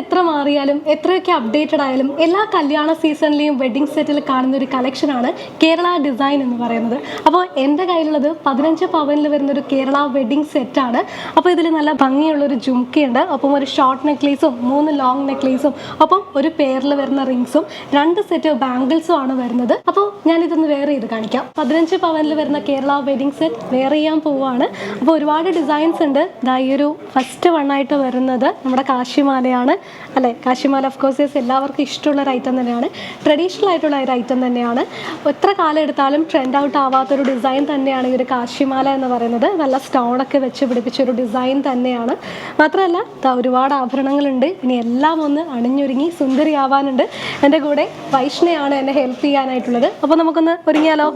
എത്ര മാറിയാലും എത്രയൊക്കെ അപ്ഡേറ്റഡ് ആയാലും എല്ലാ കല്യാണ സീസണിലെയും വെഡ്ഡിംഗ് സെറ്റിൽ കാണുന്ന ഒരു കളക്ഷനാണ് കേരള ഡിസൈൻ എന്ന് പറയുന്നത്. അപ്പോൾ എന്റെ കയ്യിലുള്ളത് പതിനഞ്ച് പവനിൽ വരുന്ന ഒരു കേരള വെഡ്ഡിംഗ് സെറ്റാണ് അപ്പോൾ ഇതിൽ നല്ല ഭംഗിയുള്ള ഒരു ജുംക്കയുണ്ട് ഒപ്പം ഒരു ഷോർട്ട് നെക്ലേസും മൂന്ന് ലോങ് നെക്ലേസും ഒപ്പം ഒരു പേരിൽ വരുന്ന റിങ്സും രണ്ട് സെറ്റ് ബാംഗിൾസും ആണ് വരുന്നത്. അപ്പോൾ ഞാനിതൊന്ന് വേറെ ചെയ്ത് കാണിക്കാം. പതിനഞ്ച് പവനിൽ വരുന്ന കേരള വെഡിങ് സെറ്റ് വേറെ ചെയ്യാൻ പോവുകയാണ് അപ്പോൾ ഒരുപാട് ഡിസൈൻസ് ഉണ്ട്. ദാ ഈ ഒരു ഫസ്റ്റ് വണ്ണായിട്ട് വരുന്നത് നമ്മുടെ കാശിമാലയാണ്. അല്ലേ? കാശിമാല ഓഫ് കോഴ്സ് എല്ലാവർക്കും ഇഷ്ടമുള്ള ഒരു ഐറ്റം തന്നെയാണ്. ട്രഡീഷണൽ ആയിട്ടുള്ള ഒരു ഐറ്റം തന്നെയാണ്. എത്ര കാലം എടുത്താലും ട്രെൻഡ് ഔട്ട് ആവാത്തൊരു ഡിസൈൻ തന്നെയാണ് ഈ ഒരു കാശിമാല എന്ന് പറയുന്നത്. നല്ല സ്റ്റോണൊക്കെ വെച്ച് പിടിപ്പിച്ചൊരു ഡിസൈൻ തന്നെയാണ്. മാത്രമല്ല ഒരുപാട് ആഭരണങ്ങളുണ്ട്. ഇനി എല്ലാം ഒന്ന് അണിഞ്ഞൊരുങ്ങി സുന്ദരിയാവാനുണ്ട്. എന്റെ കൂടെ വൈഷ്ണയാണ് എന്നെ ഹെൽപ്പ് ചെയ്യാനായിട്ടുള്ളത്. അപ്പോൾ നമുക്കൊന്ന് ഒരുങ്ങിയാലോ?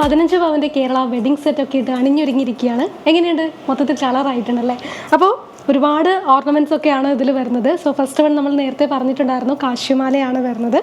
പതിനഞ്ച് പവന്റെ കേരള വെഡിങ് സെറ്റ് ഒക്കെ ഇട്ട് അണിഞ്ഞൊരുങ്ങിയിരിക്കുകയാണ്. എങ്ങനെയുണ്ട്? മൊത്തത്തിൽ കളറായിട്ടുണ്ടല്ലേ അപ്പോൾ ഒരുപാട് ഓർണമെന്റ്സ് ഒക്കെയാണ് ഇതിൽ വരുന്നത്. സോ ഫസ്റ്റ് വൺ നമ്മൾ നേരത്തെ പറഞ്ഞിട്ടുണ്ടായിരുന്നു കാശിമാലയാണ് വരുന്നത്.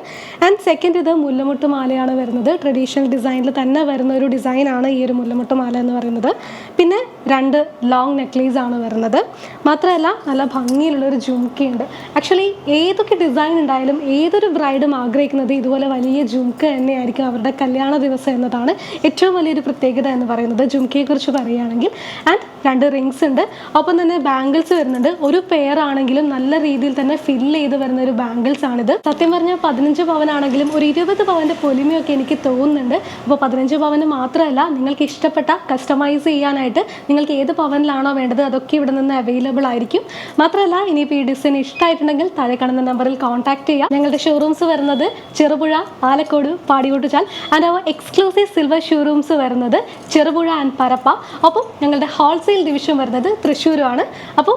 ആൻഡ് സെക്കൻഡ് ഇത് മുല്ലമുട്ട് മാലയാണ് വരുന്നത്. ട്രഡീഷണൽ ഡിസൈനിൽ തന്നെ വരുന്ന ഒരു ഡിസൈനാണ് ഈ ഒരു മുല്ലമുട്ട് മാല എന്ന് പറയുന്നത്. പിന്നെ രണ്ട് ലോങ് നെക്ലേസ് ആണ് വരുന്നത്. മാത്രമല്ല നല്ല ഭംഗിയിലുള്ള ഒരു ജുംക്കയുണ്ട്. ആക്ച്വലി ഏതൊക്കെ ഡിസൈൻ ഉണ്ടായാലും ഏതൊരു ബ്രൈഡും ആഗ്രഹിക്കുന്നത് ഇതുപോലെ വലിയ ജുംക്ക തന്നെയായിരിക്കും അവരുടെ കല്യാണ ദിവസം എന്നതാണ് ഏറ്റവും വലിയൊരു പ്രത്യേകത എന്ന് പറയുന്നത്. ജുംക്കയെക്കുറിച്ച് പറയുകയാണെങ്കിൽ. ആൻഡ് രണ്ട് റിങ്സ് ഉണ്ട്. ഒപ്പം തന്നെ ബാംഗിൾസ് വരുന്നുണ്ട്. ഒരു പെയർ ആണെങ്കിലും നല്ല രീതിയിൽ തന്നെ ഫില്ല് ചെയ്ത് വരുന്ന ഒരു ബാംഗിൾസ് ആണിത്. സത്യം പറഞ്ഞാൽ പതിനഞ്ച് പവൻ ആണെങ്കിലും ഒരു ഇരുപത് പവന്റെ പൊലിമയൊക്കെ എനിക്ക് തോന്നുന്നുണ്ട്. അപ്പോൾ പതിനഞ്ച് പവന് മാത്രമല്ല നിങ്ങൾക്ക് ഇഷ്ടപ്പെട്ട കസ്റ്റമൈസ് ചെയ്യാനായിട്ട് നിങ്ങൾക്ക് ഏത് പവനിലാണോ വേണ്ടത് അതൊക്കെ ഇവിടെ നിന്ന് അവൈലബിൾ ആയിരിക്കും. മാത്രമല്ല ഇനിയിപ്പോൾ ഈ ഡിസൈൻ ഇഷ്ടമായിട്ടുണ്ടെങ്കിൽ താഴെ കാണുന്ന നമ്പറിൽ കോൺടാക്ട് ചെയ്യാം. ഞങ്ങളുടെ ഷോറൂംസ് വരുന്നത് Cherupuzha Palakode Padiyottuchal and our exclusive silver showrooms വരുന്നത് ചെറുപുഴ ആൻഡ് പരപ്പ. ഒപ്പം ഞങ്ങളുടെ ഹോൾസെയിൽ ഡിവിഷൻ വരുന്നത് തൃശ്ശൂരുമാണ് അപ്പോൾ